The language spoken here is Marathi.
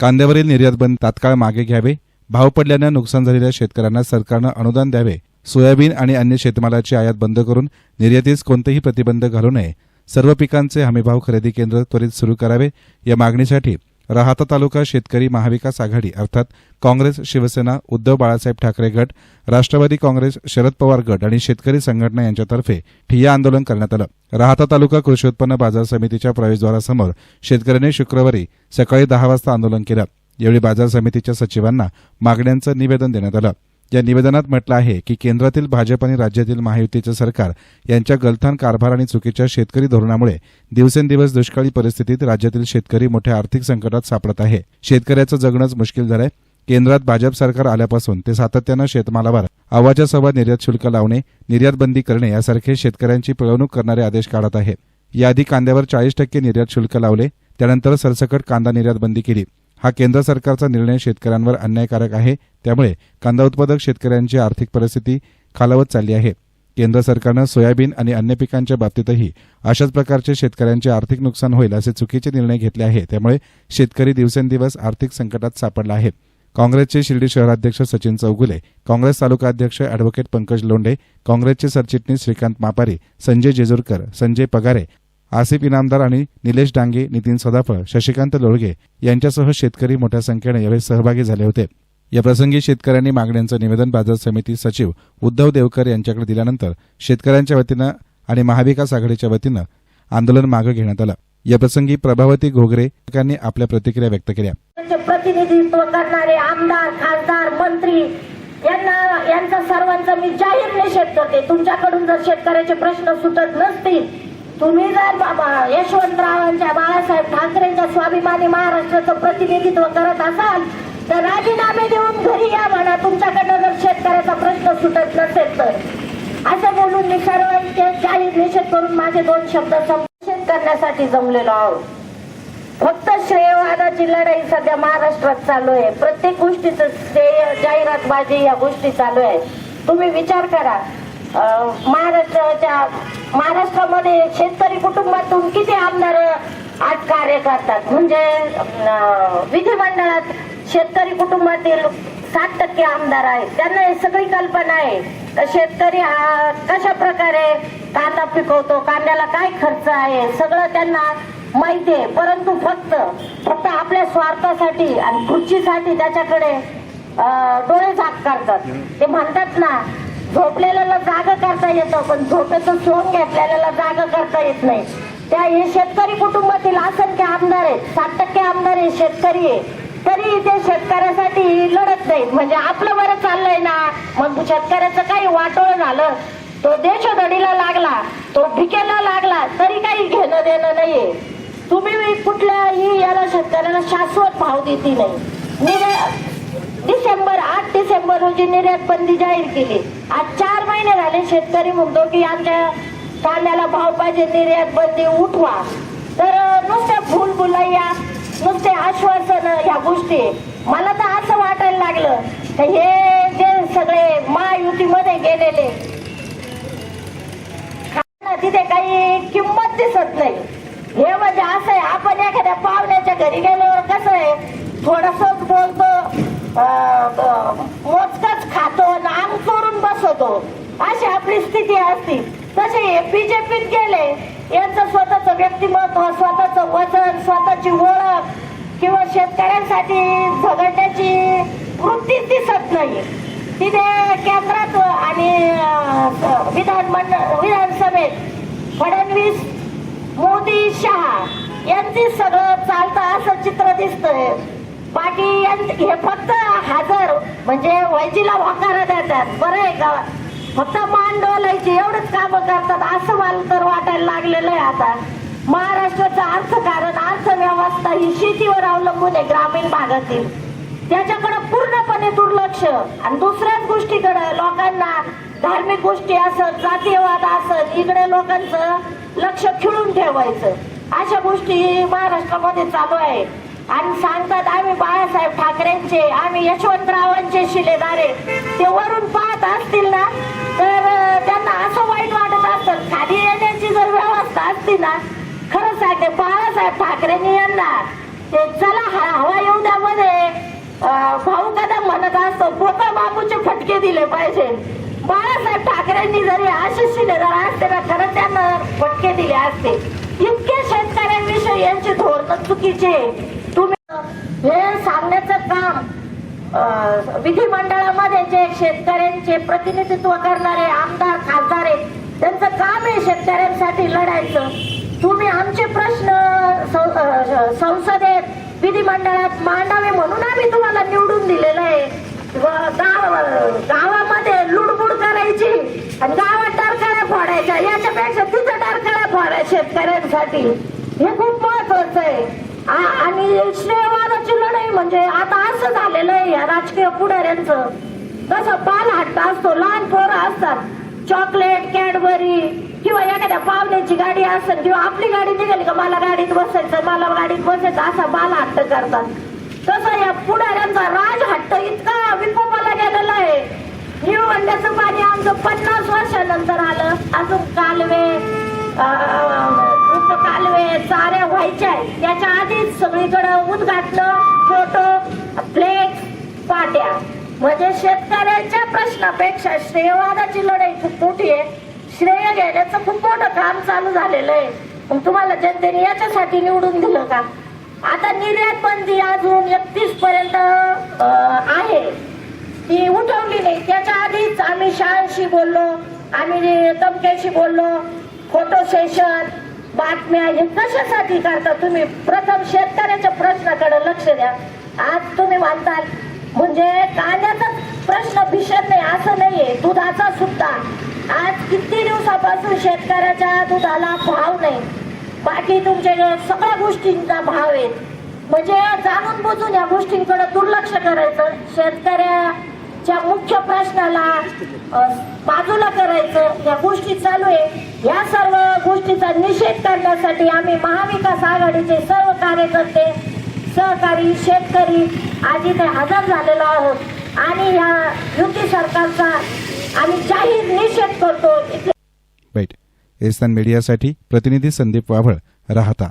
कांद्यावरील निर्यात बंद तात्काळ मागे घ्यावे. भाव पडल्यानं नुकसान झालेल्या शेतकऱ्यांना सरकारनं अनुदान द्यावे. सोयाबीन आणि अन्य शेतमालाची आयात बंद करून निर्यातीस कोणतेही प्रतिबंध घालू नये. सर्व पिकांचे हमीभाव खरेदी केंद्र त्वरित सुरू करावे. या मागणीसाठी राहाता तालुका शेतकरी महाविकास आघाडी अर्थात काँग्रेस शिवसेना उद्धव बाळासाहेब ठाकरे गट राष्ट्रवादी काँग्रेस शरद पवार गट आणि शेतकरी संघटना यांच्यातर्फे ठिय्या आंदोलन करण्यात आलं. राहाता तालुका कृषी उत्पन्न बाजार समितीच्या प्रवेशद्वारासमोर शेतकऱ्यांनी शुक्रवारी सकाळी दहा वाजता आंदोलन केलं. यावेळी बाजार समितीच्या सचिवांना मागण्यांचं निवेदन देण्यात आलं. या निवेदनात म्हटलं आहे की केंद्रातील भाजप आणि राज्यातील महायुतीचं सरकार यांच्या गलथान कारभार आणि चुकीच्या शेतकरी धोरणामुळे दिवसेंदिवस दुष्काळी परिस्थितीत राज्यातील शेतकरी मोठ्या आर्थिक संकटात सापडत आहे. शेतकऱ्याचं जगणंच मुश्किल झालंय. केंद्रात भाजप सरकार आल्यापासून ते सातत्यानं शेतमालावर अव्वाच्या निर्यात शुल्क लावणे निर्यात बंदी करणे यासारखे शेतकऱ्यांची पिळवणूक करणारे आदेश काढत आहे याआधी कांद्यावर चाळीस टक्के निर्यात शुल्क लावले त्यानंतर सरसकट कांदा निर्यात बंदी केली. हा केंद्र सरकारचा निर्णय शेतकऱ्यांवर अन्यायकारक आहे. त्यामुळे कांदा उत्पादक शेतकऱ्यांची आर्थिक परिस्थिती खालावत चालली आहे. केंद्र सरकारनं सोयाबीन आणि अन्य पिकांच्या बाबतीतही अशाच प्रकारचे शेतकऱ्यांचे आर्थिक नुकसान होईल असे चुकीचे निर्णय घेतले आहे. त्यामुळे शेतकरी दिवसेंदिवस आर्थिक संकटात सापडला आहे. काँग्रेसचे शिर्डी शहराध्यक्ष सचिन चौगुले काँग्रेस तालुका अध्यक्ष अॅडव्होकेट पंकज लोंढे काँग्रेसचे सरचिटणीस श्रीकांत मापारी संजय जेजूरकर संजय पगारे आसिफ इनामदार आणि निलेश डांगे नितीन सदाफळ शशिकांत लोळगे यांच्यासह शेतकरी मोठ्या संख्येने यावेळी सहभागी झाले होते. या प्रसंगी शेतकऱ्यांनी मागण्यांचं निवेदन बाजार समिती सचिव उद्धव देवकर यांच्याकडे दिल्यानंतर शेतकऱ्यांच्या वतीनं आणि महाविकास आघाडीच्या वतीनं आंदोलन मागे घेण्यात आलं. या प्रसंगी प्रभावती घोगरे यांनी आपल्या प्रतिक्रिया व्यक्त केल्या. प्रतिनिधित्व करणारे आमदार खासदार मंत्री यांना यांचा सर्वांचा मी जाहीर निषेध करते. तुमच्याकडून जर शेतकऱ्याचे प्रश्न सुटत नसतील तुम्ही जर बाबा यशवंतरावांच्या बाळासाहेब ठाकरेंच्या स्वाभिमानी महाराष्ट्राचं प्रतिनिधित्व करत असाल तर राजीनामे देऊन घरी या म्हणा. तुमच्याकडनं जर शेतकऱ्याचा प्रश्न सुटत नसेल तर. असं बोलून मी सर्वांचे जाहीर निषेध करून माझे दोन शब्द संप्रेषित करण्यासाठी जमलेलो आहोत. फक्त श्रेयवादाची लढाई सध्या महाराष्ट्रात चालू आहे. प्रत्येक गोष्टीचं श्रेय जाहिरातबाजी या गोष्टी चालू आहे. तुम्ही विचार करा. महाराष्ट्राच्या महाराष्ट्रामध्ये शेतकरी कुटुंबातून किती आमदार आज कार्य करतात? म्हणजे विधिमंडळात शेतकरी कुटुंबातील सात टक्के आमदार आहेत. त्यांना सगळी कल्पना आहे तर शेतकरी हा कशा प्रकारे कांदा पिकवतो कांद्याला काय खर्च आहे सगळं त्यांना माहिती आहे. परंतु फक्त फक्त आपल्या स्वार्थासाठी आणि खुर्चीसाठी त्याच्याकडे डोळे झाक करतात. ते म्हणतात ना झोपलेल्याला जाग करता येतं पण झोपेचं सोन घेतलेल्याला जाग करता येत नाही. त्या हे शेतकरी कुटुंबातील असंख्य आमदार आहेत. सात टक्के आमदार हे शेतकरी आहे तरी ते शेतकऱ्यासाठी लढत नाहीत. म्हणजे आपलं बरं चाललंय ना. मग शेतकऱ्याचं काही वाटोळ झालं. तो देशोधडीला लागला. तो भिकेला लागला. तरी काही घेणं देणं नाहीये. तुम्ही कुठल्याही याला शेतकऱ्याला शाश्वत भाव देते नाही. डिसेंबर आठ डिसेंबर रोजी निर्यात बंदी जाहीर केली. आज चार महिने झाले शेतकरी म्हणतो की आमच्या कांद्याला भाव पाहिजे निर्यात बंदी उठवा. तर नुसत्या फुल नुसते आश्वासन ह्या गोष्टी. मला तर असं वाटायला लागलं तर हे जे सगळे महायुतीमध्ये गेलेले तिथे काही किंमत दिसत नाही. हे म्हणजे असं आहे आपण एखाद्या पाहुण्याच्या घरी गेल्यावर कसं आहे थोडस मोजकाच खातो आणि अंग चोरून बसवतो. अशी आपली स्थिती असती. तसे हे बीजेपीत गेले. यांचं स्वतःच व्यक्तिमत्व स्वतःच वचन स्वतःची ओळख किंवा शेतकऱ्यांसाठी झगडण्याची वृत्तीच दिसत नाही तिथे केंद्रात आणि अं, विधान मंडळ विधानसभेत फडणवीस मोदी शहा यांची सगळं चालतं असं चित्र दिसतंय. बाकी यां- हे फक्त हजर म्हणजे वैजीला होकारा देतात. बरं आहे का? फक्त मान डोलायची एवढंच काम करतात असं मला तर वाटायला लागलेलं आहे आता. महाराष्ट्राचं अर्थकारण अर्थव्यवस्था ही शेतीवर अवलंबून आहे ग्रामीण भागातील. त्याच्याकडे पूर्णपणे दुर्लक्ष. आणि दुसऱ्याच गोष्टीकडे लोकांना धार्मिक गोष्टी असत जातीयवाद असत इकडे लोकांचं लक्ष खिळून ठेवायचं. अशा गोष्टी महाराष्ट्रामध्ये चालू आहे. आणि सांगतात आम्ही बाळासाहेब ठाकरेंचे आम्ही यशवंतरावांचे शिलेदारे. ते वरून पाहत असतील ना तर त्यांना असं वाईट वाटत असतं. खाली येण्याची जर व्यवस्था असती ना खरं सांगते बाळासाहेब ठाकरेंनी यांना ते चला हवा येऊ द्या मध्ये. भाऊ कदम म्हणत असतो पोता बाबूचे फटके दिले पाहिजे. बाळासाहेब ठाकरेंनी जरी असे शिलेदार असते ना खरं त्यांना फटके दिले असते. इतके शेतकऱ्यांविषयी यांचे धोरण चुकीचे हे सांगण्याचं काम विधिमंडळामध्ये जे शेतकऱ्यांचे प्रतिनिधित्व करणारे आमदार खासदार आहेत त्यांचं काम आहे शेतकऱ्यांसाठी लढायचं. तुम्ही आमचे प्रश्न संसदेत विधिमंडळात मांडावे म्हणून आम्ही तुम्हाला निवडून दिलेलं आहे. व गाव गावामध्ये लुडबुड करायची आणि गावात डरकाळ्या फोडायच्या याच्यापेक्षा तिथं डरकाळ्या फोडाय शेतकऱ्यांसाठी. हे खूप महत्वाचं आहे. आणि श्रेयवादाची लढाई म्हणजे आता असं झालेलं आहे या राजकीय पुढाऱ्यांचं. कसं बाल हट्ट असतो लहान पोरं असतात. चॉकलेट कॅडबरी किंवा एखाद्या पाहुण्याची गाडी असेल किंवा आपली गाडी निघाली का मला गाडीत बसायचं मला गाडीत बसायचं असा बाल हट्ट करतात. तसं या पुढाऱ्यांचा राज हट्ट इतका विकोपाला गेलेला आहे. निळवंड्याचं पाणी आमचं पन्नास वर्षानंतर आलं. अजून कालवे अरे व्हायचे व्हायच्या आहेत. त्याच्या आधीच सगळीकडे उद्घाटन फोटो फ्लेक्स पाट्या. म्हणजे शेतकऱ्यांच्या प्रश्नापेक्षा श्रेयवादाची लढाई खूप मोठी आहे. श्रेय घेण्याचं खूप मोठं काम चालू झालेलं आहे. मग तुम्हाला जनतेने याच्यासाठी निवडून दिलं का? आता निर्यात बंदी अजून एकतीस पर्यंत आहे. ती उठवली नाही. त्याच्या आधीच आम्ही शाळांशी बोललो आम्ही दमक्याशी बोललो. फोटो सेशन बातम्या हे कशासाठी करता तुम्ही? प्रथम शेतकऱ्याच्या प्रश्नाकडे लक्ष द्या. आज तुम्ही म्हणताल म्हणजे कांद्याचा प्रश्न भीषण नाही असं नाहीये. दुधाचा सुद्धा. आज किती दिवसापासून शेतकऱ्याच्या दुधाला भाव नाही? बाकी तुमच्या सगळ्या गोष्टींचा भाव आहे. म्हणजे जाणून बुजून या गोष्टींकडे दुर्लक्ष करायचं. शेतकऱ्या च्या मुख्य प्रश्नाला बाजूला करायचं या गोष्टी चालू आहे. या सर्व गोष्टीचा निषेध करण्यासाठी आम्ही महाविकास आघाडीचे सर्व कार्यकर्ते सहकारी शेतकरी आज इथे हजर झालेलो आहोत. आणि या युती सरकारचा आम्ही जाहीर निषेध करतो. इथे वाईट मीडियासाठी प्रतिनिधी संदीप वाभळ राहता.